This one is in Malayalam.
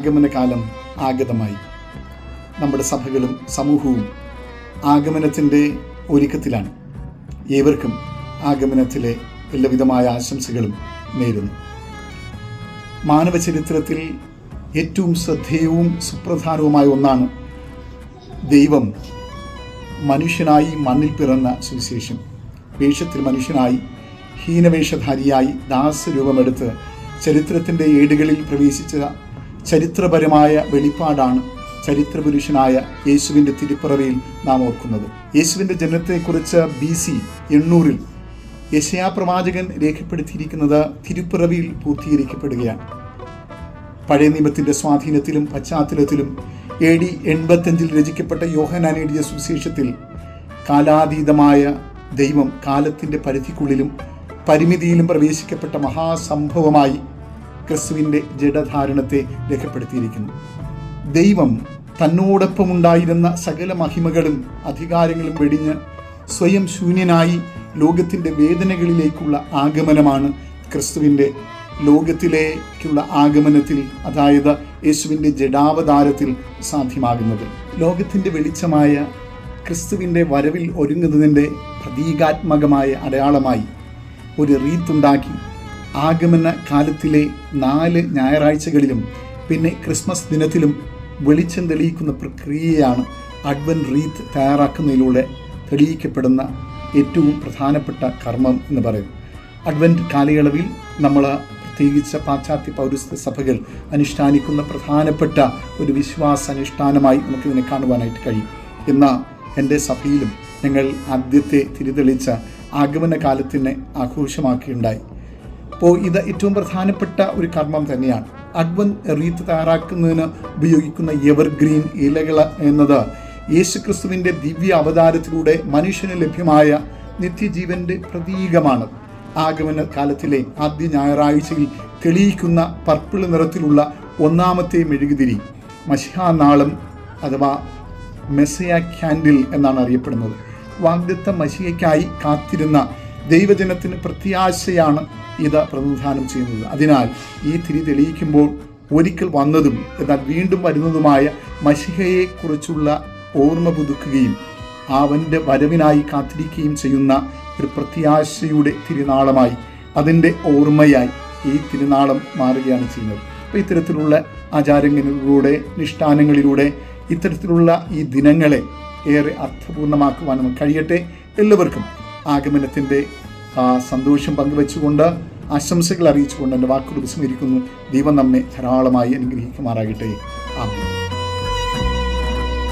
ആഗമനകാലം ആഗതമായി. നമ്മുടെ സഭകളും സമൂഹവും ആഗമനത്തിന്റെ ഒരുക്കത്തിലാണ്. ഏവർക്കും ആഗമനത്തിലെ എല്ലാവിധമായ ആശംസകളും നേരുന്നു. മാനവ ചരിത്രത്തിൽ ഏറ്റവും ശ്രദ്ധേയവും സുപ്രധാനവുമായ ഒന്നാണ് ദൈവം മനുഷ്യനായി മണ്ണിൽ പിറന്ന സുവിശേഷം. വേഷത്തിൽ മനുഷ്യനായി ഹീനവേഷധാരിയായി ദാസരൂപമെടുത്ത് ചരിത്രത്തിന്റെ ഏടുകളിൽ പ്രവേശിച്ച ചരിത്രപരമായ വെളിപ്പാടാണ് ചരിത്രപുരുഷനായ യേശുവിന്റെ തിരുപ്പിറവിയിൽ നാം ഓർക്കുന്നത്. യേശുവിന്റെ ജനനത്തെക്കുറിച്ച് ബി സി എണ്ണൂറിൽ യശയാപ്രവാചകൻ രേഖപ്പെടുത്തിയിരിക്കുന്നത് തിരുപ്പിറവിയിൽ പൂർത്തീകരിക്കപ്പെടുകയാണ്. പഴയ നിയമത്തിന്റെ സ്വാധീനത്തിലും പശ്ചാത്തലത്തിലും എ ഡി എൺപത്തഞ്ചിൽ രചിക്കപ്പെട്ട യോഹനാൻ എഴുതിയ സുവിശേഷത്തിൽ കാലാതീതമായ ദൈവം കാലത്തിന്റെ പരിധിക്കുള്ളിലും പരിമിതിയിലും പ്രവേശിക്കപ്പെട്ട മഹാസംഭവമായി ക്രിസ്തുവിന്റെ ജഡധാരണത്തെ രേഖപ്പെടുത്തിയിരിക്കുന്നു. ദൈവം തന്നോടൊപ്പമുണ്ടായിരുന്ന സകല മഹിമകളും അധികാരങ്ങളും വെടിഞ്ഞ് സ്വയം ശൂന്യനായി ലോകത്തിന്റെ വേദനകളിലേക്കുള്ള ആഗമനമാണ് ക്രിസ്തുവിന്റെ ലോകത്തിലേക്കുള്ള ആഗമനത്തിൽ അതായത് യേശുവിന്റെ ജഡാവതാരത്തിൽ സാധ്യമാകുന്നത്. ലോകത്തിന്റെ വെളിച്ചമായ ക്രിസ്തുവിന്റെ വരവിൽ ഒരുങ്ങുന്നതിന്റെ പ്രതീകാത്മകമായ അടയാളമായി ഒരു റീത്തുണ്ടാക്കി ആഗമന കാലത്തിലെ നാല് ഞായറാഴ്ചകളിലും പിന്നെ ക്രിസ്മസ് ദിനത്തിലും വെളിച്ചം തെളിയിക്കുന്ന പ്രക്രിയയാണ് അഡ്വൻ റീത്ത് തയ്യാറാക്കുന്നതിലൂടെ തെളിയിക്കപ്പെടുന്ന ഏറ്റവും പ്രധാനപ്പെട്ട കർമ്മം എന്ന് പറയും അഡ്വന്റ് കാലയളവിൽ നമ്മൾ പ്രത്യേകിച്ച് പാശ്ചാത്യ പൗരസ്ത്യ സഭകൾ അനുഷ്ഠാനിക്കുന്ന പ്രധാനപ്പെട്ട ഒരു വിശ്വാസ അനുഷ്ഠാനമായി നമുക്കിതിനെ കാണുവാനായിട്ട് കഴിയും. എന്നാൽ എന്റെ സഭയിലും ഞങ്ങൾ ആദ്യത്തെ തിരിതെളിച്ച ആഗമന കാലത്തിനെ ആഘോഷമാക്കിയുണ്ടായി. അപ്പോൾ ഇത് ഏറ്റവും പ്രധാനപ്പെട്ട ഒരു കർമ്മം തന്നെയാണ്. അഡ്വൻ റീത്ത് തയ്യാറാക്കുന്നതിന് ഉപയോഗിക്കുന്ന എവർഗ്രീൻ ഇലകൾ എന്നത് യേശുക്രിസ്തുവിന്റെ ദിവ്യ അവതാരത്തിലൂടെ മനുഷ്യന് ലഭ്യമായ നിത്യജീവന്റെ പ്രതീകമാണ്. ആഗമന കാലത്തിലെ ആദ്യ ഞായറാഴ്ചയിൽ തെളിയിക്കുന്ന പർപ്പിൾ നിറത്തിലുള്ള ഒന്നാമത്തെ മെഴുകുതിരി മഷിഹാനാളം അഥവാ മെസ്സയ ക്യാൻഡിൽ എന്നാണ് അറിയപ്പെടുന്നത്. വാഗ്ദത്ത മഷിയയ്ക്കായി കാത്തിരുന്ന ദൈവജനത്തിന് പ്രത്യാശയാണ് ഇത് പ്രതിനിധാനം ചെയ്യുന്നത്. അതിനാൽ ഈ തിരി തെളിയിക്കുമ്പോൾ ഒരിക്കൽ വന്നതും എന്നാൽ വീണ്ടും വരുന്നതുമായ മഷിഹയെക്കുറിച്ചുള്ള ഓർമ്മ പുതുക്കുകയും അവന്റെ വരവിനായി കാത്തിരിക്കുകയും ചെയ്യുന്ന ഒരു പ്രത്യാശയുടെ തിരുനാളമായി അതിന്റെ ഓർമ്മയായി ഈ തിരുനാളം മാറുകയാണ് ചെയ്യുന്നത്. അപ്പോൾ ഇത്തരത്തിലുള്ള ആചാരങ്ങളിലൂടെ നിഷ്ഠാനങ്ങളിലൂടെ ഇത്തരത്തിലുള്ള ഈ ദിനങ്ങളെ ഏറെ അർത്ഥപൂർണമാക്കുവാൻ നമുക്ക് കഴിയട്ടെ. എല്ലാവർക്കും ആഗമനത്തിന്റെ സന്തോഷം പങ്കുവെച്ചുകൊണ്ട് ആശംസകൾ അറിയിച്ചുകൊണ്ട് എന്റെ വാക്കുകൾ വിസ്മരിക്കുന്നു. ദൈവം നമ്മെ ധാരാളമായി അനുഗ്രഹിക്കുമാറാകട്ടെ. ആമേൻ.